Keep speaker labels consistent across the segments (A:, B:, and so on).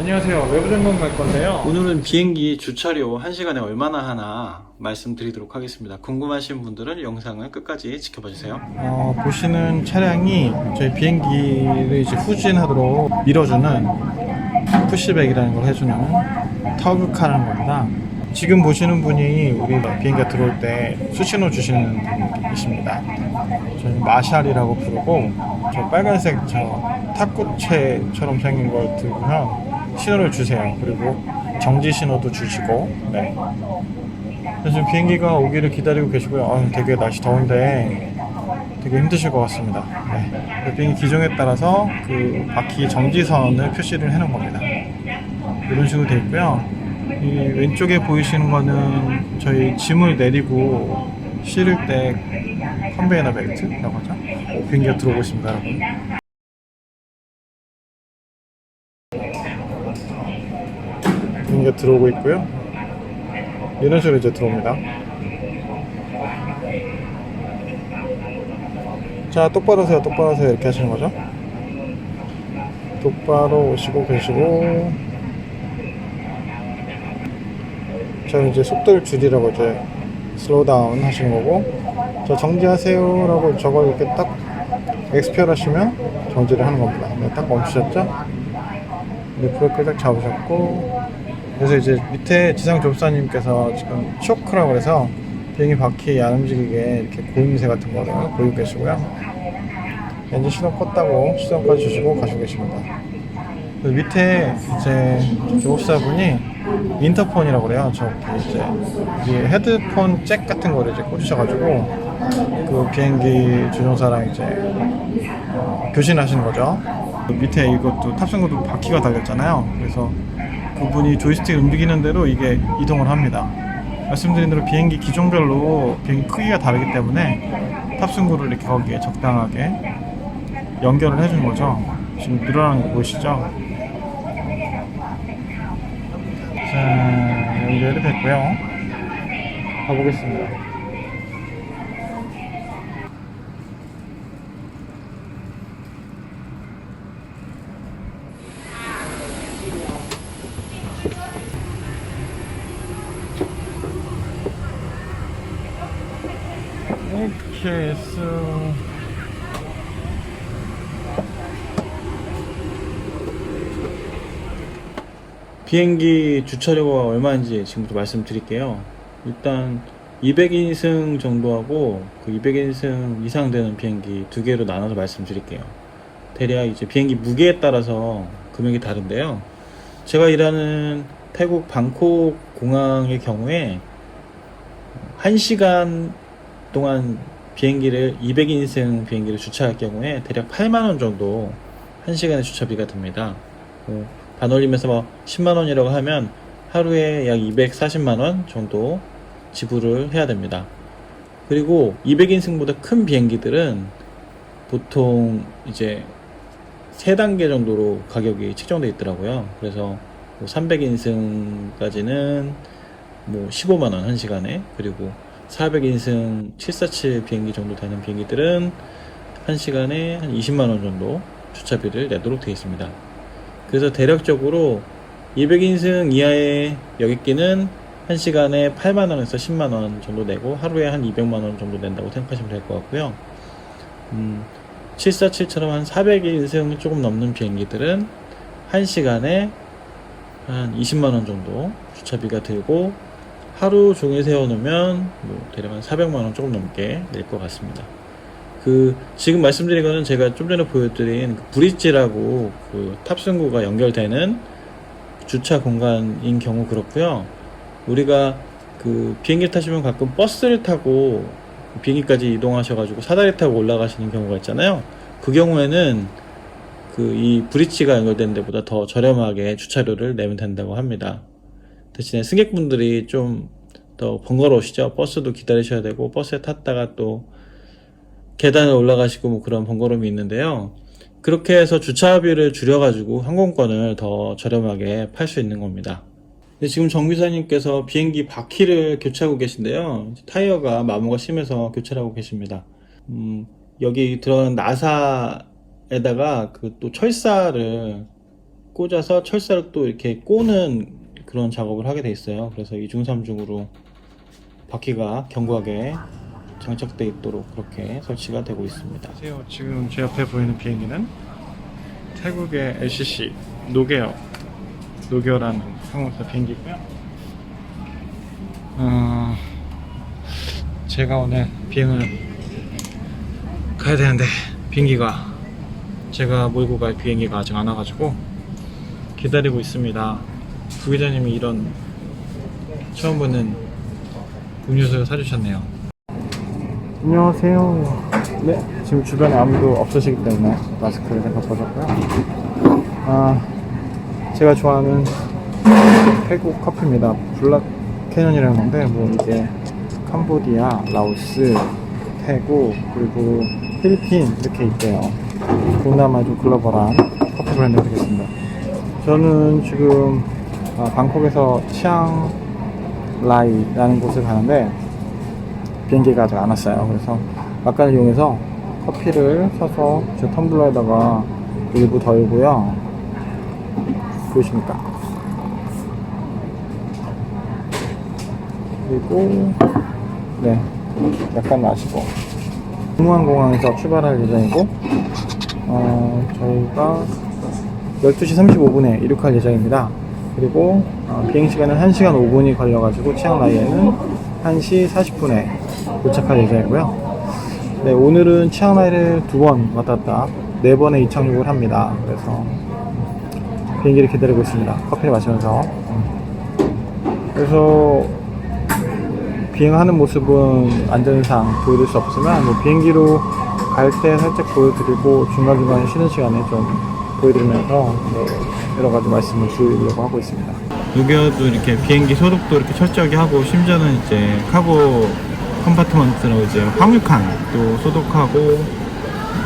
A: 안녕하세요. 외부 점검 갈 건데요.
B: 오늘은 비행기 주차료 1시간에 얼마나 하나 말씀드리도록 하겠습니다. 궁금하신 분들은 영상을 끝까지 지켜봐 주세요.
A: 어, 보시는 차량이 저희 비행기를 이제 후진하도록 밀어주는 푸시백이라는 걸 해주는 터그카라는 겁니다. 지금 보시는 분이 우리 비행기가 들어올 때 수신호 주시는 분이십니다. 저희 마샬이라고 부르고 저 빨간색 저 탁구채처럼 생긴 걸 들고요 신호를 주세요. 그리고 정지 신호도 주시고 네. 지금 비행기가 오기를 기다리고 계시고요. 아, 되게 날씨 더운데 되게 힘드실 것 같습니다. 네. 그 비행기 기종에 따라서 그 바퀴 정지선을 표시를 해놓은 겁니다. 이런 식으로 되어 있고요. 이 왼쪽에 보이시는 거는 저희 짐을 내리고 실을 때 컨베이너 벨트라고 하죠. 오, 비행기가 들어오고 있습니다, 여러분. 비행기가 들어오고 있고요. 이런 식으로 이제 들어옵니다. 자, 똑바로 세요, 똑바로 세요. 이렇게 하시는 거죠. 똑바로 오시고 계시고. 저는 이제 속도를 줄이라고 이제 슬로우 다운 하시는 거고. 자, 정지하세요. 라고 저걸 이렇게 딱 엑스피얼 하시면 정지를 하는 겁니다. 네, 딱 멈추셨죠? 네, 브레이크를 딱 잡으셨고. 그래서 이제 밑에 지상 조업사님께서 지금 쇼크라고 그래서 비행기 바퀴 안 움직이게 이렇게 고임새 같은 거를 보이고 계시고요. 엔진 시동 껐다고 시동까지 주시고 가시고 계십니다. 그 밑에 이제 조업사분이 인터폰이라고 그래요. 저기 이제 이 헤드폰 잭 같은 거를 이제 꽂으셔가지고 그 비행기 조종사랑 이제 어, 교신하시는 거죠. 그 밑에 이것도 탑승구도 바퀴가 달렸잖아요. 그래서 그분이 조이스틱을 움직이는 대로 이게 이동을 합니다. 말씀드린 대로 비행기 기종별로 비행기 크기가 다르기 때문에 탑승구를 이렇게 거기에 적당하게 연결을 해주는 거죠. 지금 늘어나는 거 보이시죠? 자, 연결이 됐고요. 가보겠습니다. 이렇게 해서
B: 비행기 주차료가 얼마인지 지금부터 말씀드릴게요. 일단 200인승 정도하고 그 200인승 이상 되는 비행기 두 개로 나눠서 말씀드릴게요. 대략 이제 비행기 무게에 따라서 금액이 다른데요. 제가 일하는 태국 방콕 공항의 경우에 1시간 동안 비행기를 200인승 비행기를 주차할 경우에 대략 8만 원 정도 1시간의 주차비가 듭니다. 뭐 반올림해서 뭐 10만 원이라고 하면 하루에 약 240만 원 정도 지불을 해야 됩니다. 그리고 200인승보다 큰 비행기들은 보통 이제 3단계 정도로 가격이 책정되어 있더라고요. 그래서 300인승까지는 뭐 15만 원 1시간에 그리고 400인승 747 비행기 정도 되는 비행기들은 1시간에 한 20만 원 정도 주차비를 내도록 되어 있습니다. 그래서 대략적으로 200인승 이하의 여객기는 1시간에 8만원에서 10만원 정도 내고 하루에 한 200만원 정도 낸다고 생각하시면 될 것 같고요. 음, 747처럼 한 400인승 조금 넘는 비행기들은 1시간에 한 20만원 정도 주차비가 들고 하루 종일 세워놓으면 뭐 대략 한 400만원 조금 넘게 낼 것 같습니다. 그 지금 말씀드린 거는 제가 좀 전에 보여드린 그 브릿지라고 그 탑승구가 연결되는 주차 공간인 경우 그렇고요. 우리가 그 비행기 타시면 가끔 버스를 타고 비행기까지 이동하셔가지고 사다리 타고 올라가시는 경우가 있잖아요. 그 경우에는 그 이 브릿지가 연결된 데보다 더 저렴하게 주차료를 내면 된다고 합니다. 대신에 승객분들이 좀 더 번거로우시죠. 버스도 기다리셔야 되고 버스에 탔다가 또 계단을 올라가시고 뭐 그런 번거로움이 있는데요. 그렇게 해서 주차비를 줄여가지고 항공권을 더 저렴하게 팔 수 있는 겁니다. 지금 정비사님께서 비행기 바퀴를 교체하고 계신데요. 타이어가 마모가 심해서 교체를 하고 계십니다. 음, 여기 들어가는 나사에다가 그 또 철사를
A: 꽂아서 철사를 또 이렇게 꼬는 그런 작업을 하게 돼 있어요. 그래서 이중 삼중으로 바퀴가 견고하게 장착되어 있도록 그렇게 설치가 되고 있습니다. 안녕하세요. 지금 제 옆에 보이는 비행기는 태국의 LCC 노게어 노게어라는 항공사 비행기고요. 어, 제가 오늘 비행을 가야 되는데 비행기가 제가 몰고 갈 비행기가 아직 안 와가지고 기다리고 있습니다. 부기자님이 이런 처음 보는 음료수 사주셨네요. 안녕하세요. 네, 지금 주변에 아무도 없으시기 때문에 마스크를 잠깐 벗었고요. 아, 제가 좋아하는 태국 커피입니다. 블락 캐년이라는 건데, 뭐 이게 캄보디아, 라오스, 태국, 그리고 필리핀 이렇게 있대요. 동남아 주 글로벌한 커피 브랜드 되겠습니다. 저는 지금 아, 방콕에서 치앙 라이라는 곳을 가는데 비행기가 아직 안 왔어요. 그래서 막간을 이용해서 커피를 사서 제 텀블러에다가 일부 덜고요. 보이십니까? 그리고 네 약간 마시고 동무항공항에서 출발할 예정이고 어, 저희가 12시 35분에 이륙할 예정입니다. 그리고 어, 비행 시간은 1시간 5분이 걸려가지고 치앙라이에는 1시 40분에 도착할 예정이고요. 네, 오늘은 치앙라이를 두 번 왔다 갔다 네 번의 이착륙을 합니다. 그래서 비행기를 기다리고 있습니다. 커피를 마시면서. 그래서 비행하는 모습은 안전상 보여드릴 수 없지만 뭐 비행기로 갈 때 살짝 보여드리고 중간중간에 쉬는 시간에 좀 보여드리면서 네, 여러 가지 말씀을 드리려고 하고 있습니다. 여기도 이렇게 비행기 소독도 이렇게 철저하게 하고 심지어는 이제 카고 컴파트먼트로 이제 화물칸도 소독하고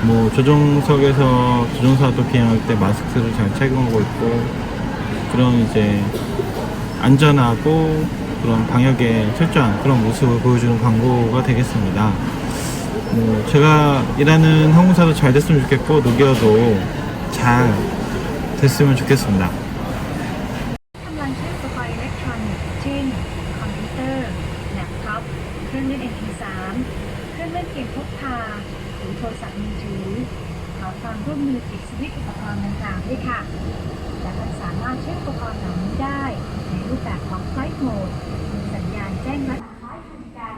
A: 뭐 조종석에서 조종사도 비행할 때 마스크를 잘 착용하고 있고 그런 이제 안전하고 그런 방역에 철저한 그런 모습을 보여주는 광고가 되겠습니다. 뭐 제가 일하는 항공사도 잘 됐으면 좋겠고 노기어도 잘 됐으면 좋겠습니다.
C: กำลังใช้อุปกรณ์อิเล็กทรอนิกส์เช่น คอมพิวเตอร์ แล็ปท็อป เครื่องเล่น MP3 เครื่องเล่นเกมพกพา หรือโทรศัพท์มือถือ ขอความร่วมมือปิดสวิตช์อุปกรณ์ดังกล่าวด้วยค่ะ และมันสามารถใช้อุปกรณ์เหล่านี้ได้ ในรูปแบบของ Flight Mode มีสัญญาณแจ้งรัดคล้ายคลึงกัน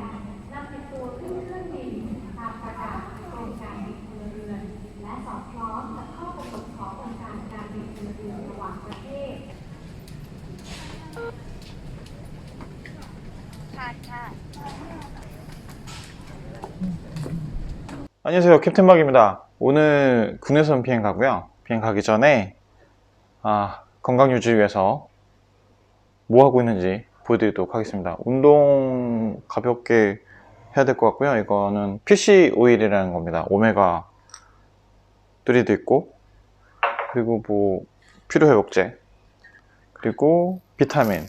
C: นำติดตัวขึ้นเครื่องบินตามประกาศโครงการบินพลเรือน
A: 안녕하세요. 캡틴 박입니다. 오늘 국내선 비행 가고요. 비행 가기 전에 아, 건강 유지 위해서 뭐 하고 있는지 보여드리도록 하겠습니다. 운동 가볍게 해야 될 것 같고요. 이거는 PC 오일이라는 겁니다. 오메가 3도 있고 그리고 뭐 피로회복제 그리고 비타민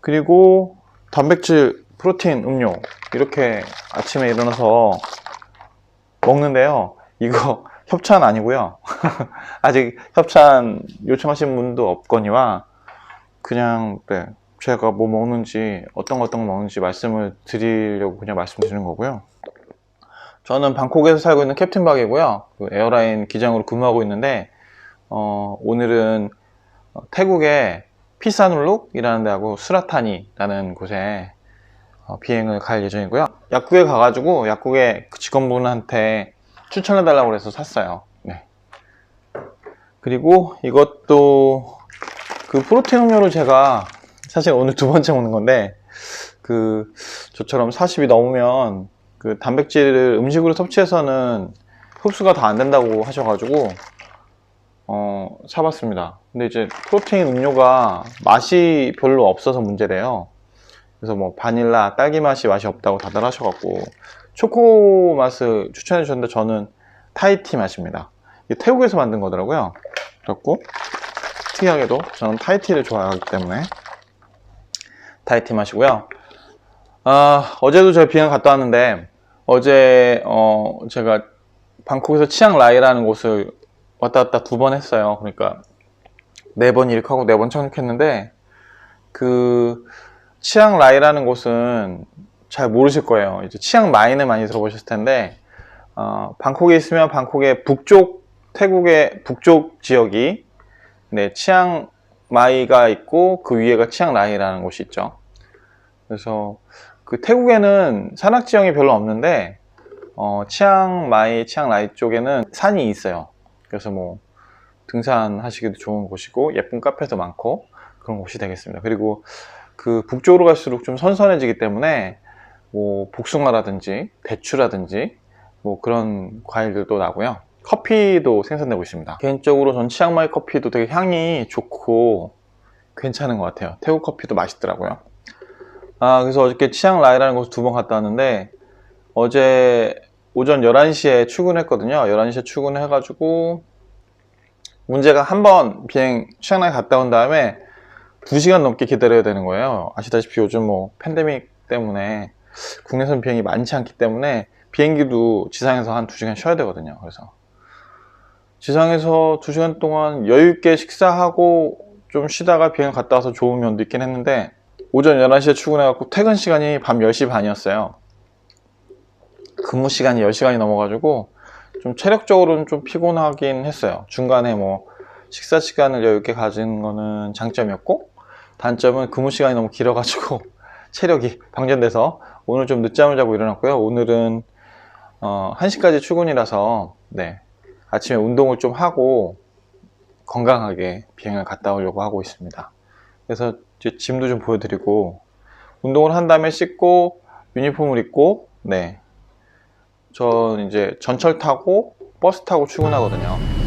A: 그리고 단백질 프로테인 음료 이렇게 아침에 일어나서 먹는데요. 이거 협찬 아니고요. 아직 협찬 요청하신 분도 없거니와 그냥 네, 제가 뭐 먹는지 어떤 거 어떤 거 먹는지 말씀을 드리려고 그냥 말씀드리는 거고요. 저는 방콕에서 살고 있는 캡틴 박이고요. 그 에어라인 기장으로 근무하고 있는데 어, 오늘은 어, 태국의 피사눌룩이라는 데하고 수라타니라는 곳에 어, 비행을 갈 예정이고요. 약국에 가가지고 약국에 그 직원분한테 추천해달라고 해서 샀어요. 네. 그리고 이것도 그 프로테인 음료를 제가 사실 오늘 두 번째 먹는 건데 그 저처럼 40이 넘으면 그 단백질을 음식으로 섭취해서는 흡수가 다 안 된다고 하셔가지고 어, 사봤습니다. 근데 이제 프로테인 음료가 맛이 별로 없어서 문제래요. 그래서 뭐 바닐라, 딸기 맛이 맛이 없다고 다들 하셔갖고 초코 맛을 추천해 주셨는데 저는 타이티 맛입니다. 이게 태국에서 만든 거더라고요. 그래갖고 특이하게도 저는 타이티를 좋아하기 때문에 타이티 맛이고요. 아, 어제도 제가 비행 갔다 왔는데 어제 어, 제가 방콕에서 치앙라이라는 곳을 왔다 갔다 두 번 했어요. 그러니까 네 번 이륙하고 네 번 착륙했는데 그 치앙 라이라는 곳은 잘 모르실 거예요. 이제 치앙 마이는 많이 들어보셨을 텐데 어, 방콕에 있으면 방콕의 북쪽 태국의 북쪽 지역이 네 치앙 마이가 있고 그 위에가 치앙 라이라는 곳이 있죠. 그래서 그 태국에는 산악 지형이 별로 없는데 어, 치앙 마이, 치앙 라이 쪽에는 산이 있어요. 그래서 뭐 등산하시기도 좋은 곳이고 예쁜 카페도 많고 그런 곳이 되겠습니다. 그리고 그 북쪽으로 갈수록 좀 선선해지기 때문에 뭐 복숭아라든지 대추라든지 뭐 그런 과일들도 나고요. 커피도 생산되고 있습니다. 개인적으로 전 치앙마이 커피도 되게 향이 좋고 괜찮은 것 같아요. 태국 커피도 맛있더라고요. 아, 그래서 어저께 치앙라이라는 곳을 두 번 갔다 왔는데 어제 오전 11시에 출근했거든요. 11시에 출근해가지고 문제가 한 번 비행 치앙라이 갔다 온 다음에 2시간 넘게 기다려야 되는 거예요. 아시다시피 요즘 뭐 팬데믹 때문에 국내선 비행이 많지 않기 때문에 비행기도 지상에서 한 2시간 쉬어야 되거든요. 그래서 지상에서 2시간 동안 여유있게 식사하고 좀 쉬다가 비행을 갔다 와서 좋은 면도 있긴 했는데 오전 11시에 출근해갖고 퇴근 시간이 밤 10시 반이었어요. 근무 시간이 10시간이 넘어가지고 좀 체력적으로는 좀 피곤하긴 했어요. 중간에 뭐 식사 시간을 여유 있게 가진 거는 장점이었고 단점은 근무 시간이 너무 길어가지고 체력이 방전돼서 오늘 좀 늦잠을 자고 일어났고요. 오늘은 어, 1시까지 출근이라서 네 아침에 운동을 좀 하고 건강하게 비행을 갔다 오려고 하고 있습니다. 그래서 짐도 좀 보여드리고 운동을 한 다음에 씻고 유니폼을 입고 네. 저 이제 전철 타고 버스 타고 출근하거든요.